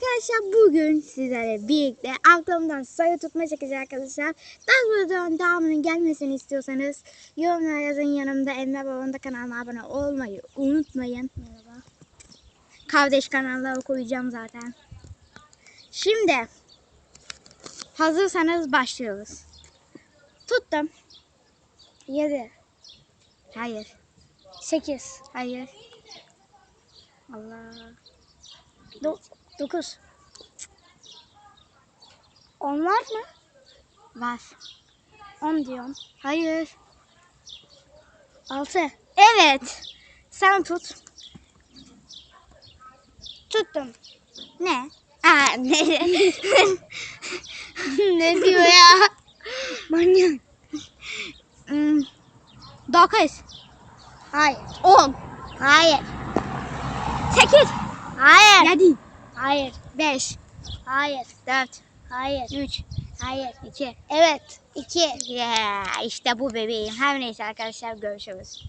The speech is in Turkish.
Arkadaşlar bugün sizlere birlikte aklımdan sayı tutma çekeceğiz arkadaşlar. Daha buradan devamının gelmesini istiyorsanız yorumlara yazın yanımda Emre Baba'nın da kanalına abone olmayı unutmayın. Merhaba. Kardeş kanalları koyacağım zaten. Şimdi hazırsanız başlıyoruz. Tuttum. 7 Hayır. 8 Hayır. Allah. 9 Dokuz. On var mı? Var. On diyorum. Hayır. Altı. Evet. Sen tut. Tuttum. Ne? Aa, ne? ne diyor ya? Manyak. Hmm. Dokuz. Hayır. On. Hayır. Sekiz. Hayır. Yedi. Hayır. 5 Hayır. 4 Hayır. 3 Hayır. 2 Evet. 2 yeah, işte bu bebeğim. Her neyse arkadaşlar görüşürüz.